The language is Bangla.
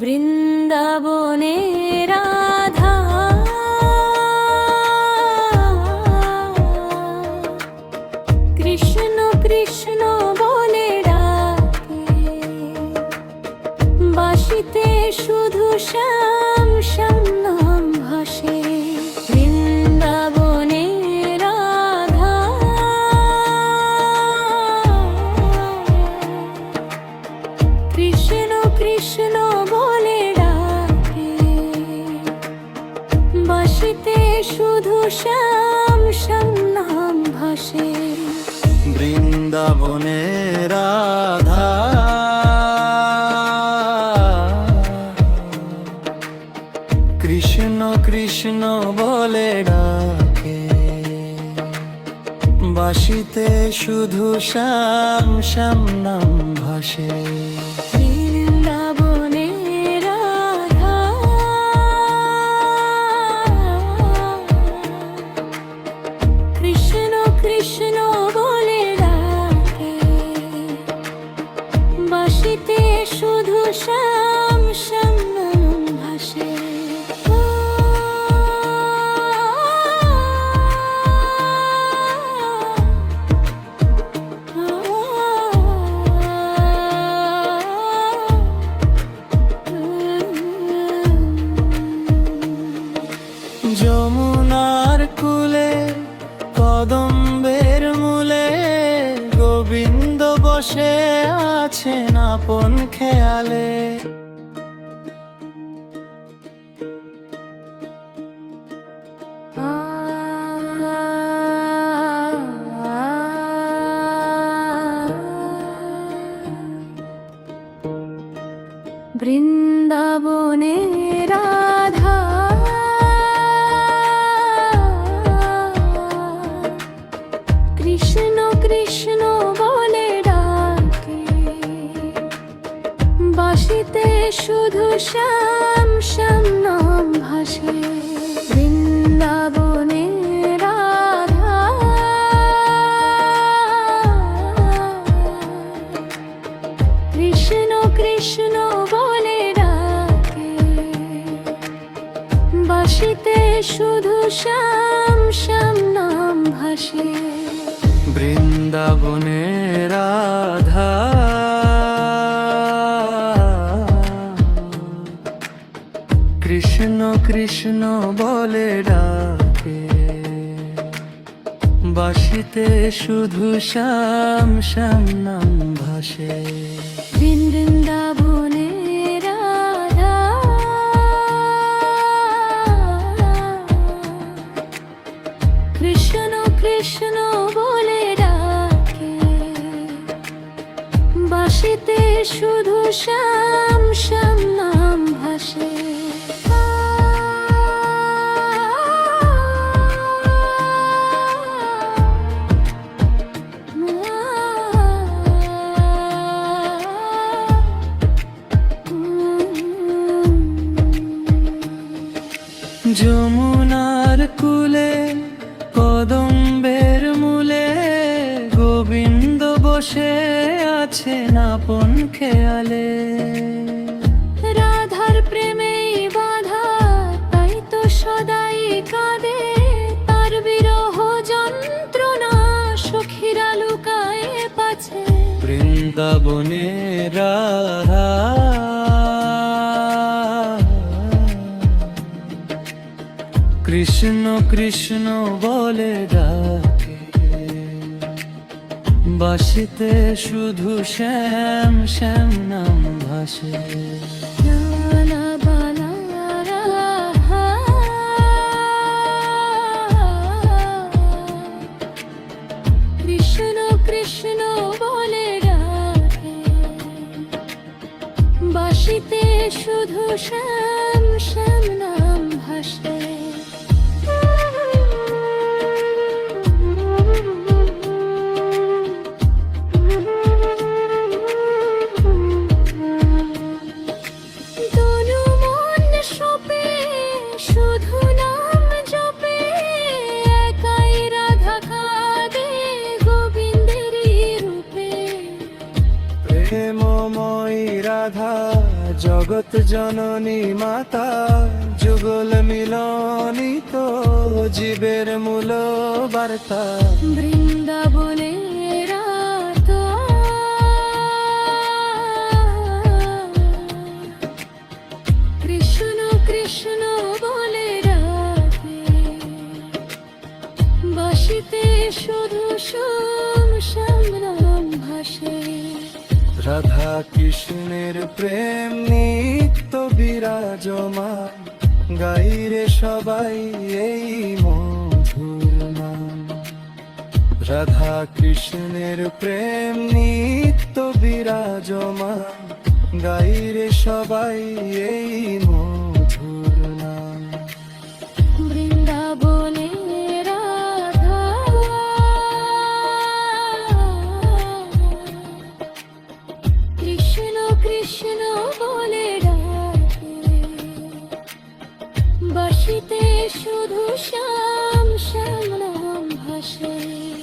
বৃন্দাবনে রাধা কৃষ্ণ কৃষ্ণ বলে ডাকে বাসিতে শুধু শা বাসিতে শুধু শ্যাম শ্যাম ভাসে। বৃন্দাবনে রাধা। কৃষ্ণ কৃষ্ণ বলে ডাকে। বাসিতে শুধু শ্যাম শ্যাম নাম ভাসে। কুলে কদম্বের মূলে গোবিন্দ বসে আছেন আপন খেয়ালে। বৃন্দাবনে শুধু শ্যাম শ্যাম নাম ভাসে। বৃন্দাবনে রাধা কৃষ্ণ কৃষ্ণ বলে ডাকে। বাসিতে শুধু শ্যাম শ্যাম নাম ভাসে। বৃন্দাবনে রাধা কৃষ্ণ বলে ডাকে। বাসিতে শুধু শ্যাম শ্যাম নাম ভাসে। বৃন্দাবনে রাধা। কৃষ্ণ কৃষ্ণ বলে ডাকে। বাসিতে শুধু শ্যাম শ্যাম নাম ভাসে। বসে আছেন আপন খেয়ালে। রাধার প্রেমেই বাধা তাই তো সদাই কাঁদে। তার বিরহ যন্ত্রণা সখীরা লুকায়ে পাছে বৃন্দাবনে রাধা। কৃষ্ণ কৃষ্ণ বলে ডাকে বাসিতে শুধু শ্যাম শ্যাম নাম ভাসে। কৃষ্ণ বলে শুধু শ্যাম জগৎ জননী মাতা, যুগল মিলনিত জীবের মূল বার্তা। বৃন্দাবনের রাত কৃষ্ণ কৃষ্ণ বলে রাতে বাসিতে শুধু শ্যাম শ্যাম ভাসে। রাধা কৃষ্ণের প্রেম নিত্য বিরাজমান, গাইরে সবাই এই মধুর নাম। রাধা কৃষ্ণের প্রেম নিত্য বিরাজমান, গাইরে সবাই এই মধুর বসিতে শুধু শ্যাম শ্যাম নাম ভাসে।